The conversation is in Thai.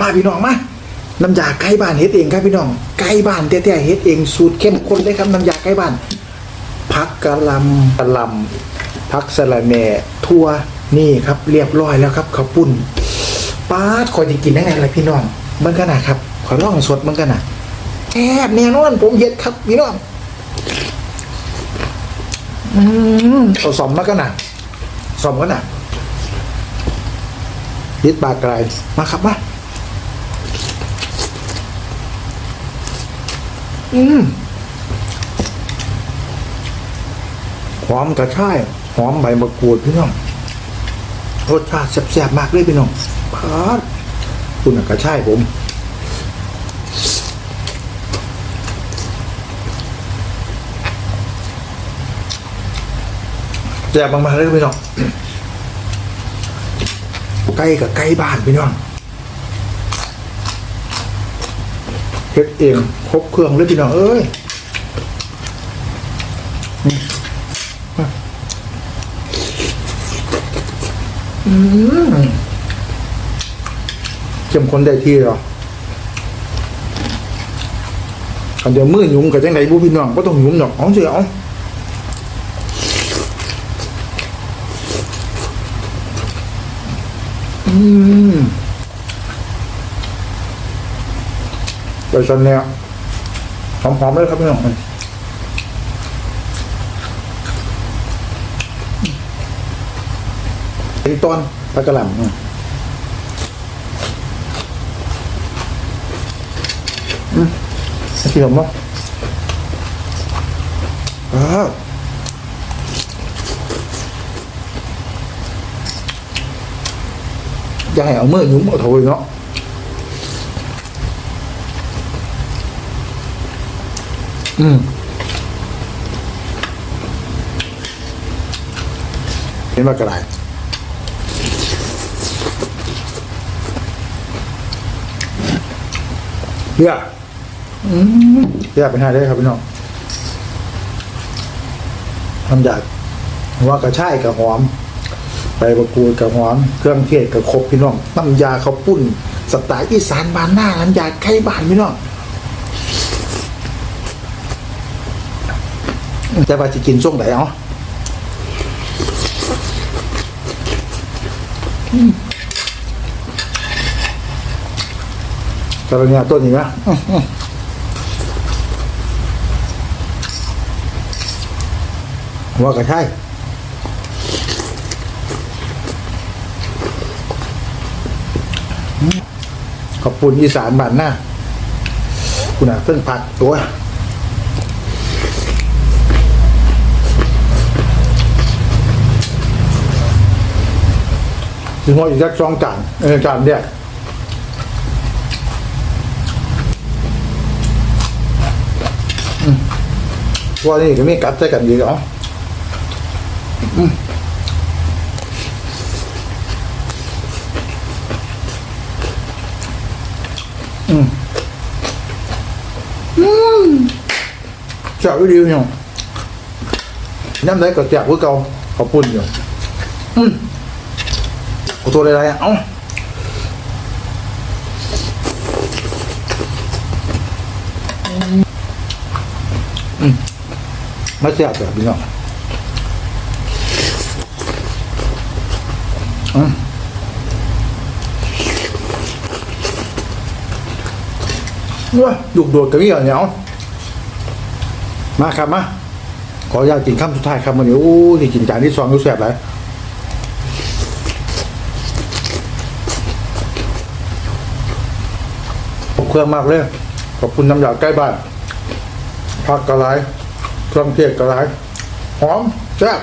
มาพี่น้องมาน้ำยาไก่บ้านเฮ็ดเองครับพี่น้องไก่บ้านแท้ๆเฮ็ดเองสูตรเข้มข้นเลยครับน้ำยาไก่บ้านพักกะหลำกะหลำพักสะระแหน่ทั่วนี่ครับเรียบร้อยแล้วครับข้าวปุ้นป้าดคอยจะกินได้ไงล่ะพี่น้องมันกันนะครับขอร้องสดมันกันนะแอบแน่นอนผมเฮ็ดครับพี่น้องอืมเอาสอมมากันนะสอมกันนะยึดปากไกลมาครับมา อืมหอมกระชายหอมใบมะกรูดพี่น้องรสชาติแซ่บๆมากเลยพี่น้องพาดคุณน่ะกระชายผมแซ่บมากๆเลยพี่น้องไก่กับไก่บ้านพี่น้องเฮ็ดเองครบเครื่องเลยพี่น้องเอ้ยเข้มข้นได้ที่เหรออันเดี๋ยวมือหยุ่มกับจังไหนบุพี่น้องก็ต้องหยุ่มหรอกเอาสิเอาอืม ไปชันเนี่ยหอมๆเลยครับพี่น้องเป็นต้นปลากระหล่ำอืมที่ผมว่าอ้าวจะให้เอามือยุ่มเอาโถยเนาะ อืมเห็นว่ากระไรเพื่อแยกไปให้ได้ครับพี่น้องทำจากหัวกระชายกับหอมใบมะกรูดกับหอม เครื่องเทศกับครบพี่น้องน้ำยาข้าวปุ้นสไตล์อีสานบ้านหน้าน้ำยาไข่บ้านพี่น้อง จะว่าจะกินช่วงไหนเนากระเนียต้นนี้นะหัวกระชายขอบคุณอีสานบ้านหน้าคุณอะเพิ่งผัดตัว ถึงว่าอีกสักสองจานเออจานเดียวอืมเพราะว่านี่ก็มีกัดใส่กันดีเนาะแซ่บวิดีอยู่น้ำไหนก็แซ่บกว่าเก่าขอบคุณอยู่อืมขอ โทษอะไรๆอะเอ้าอืมมาแซ่บแบบนี้เนาะอืมว้าดุกโดดกันนี่เหรอเนี่ยเอมาครับมาขออนุญาตกินคำสุดท้ายครับวันนี้โอ้นี่กินจานที่สองรู้แสบเลย ครบเครื่องมากเลย ขอบคุณน้ำยาใกล้บ้านผักกระไรเครื่องเทศกระไรหอมแซ่บ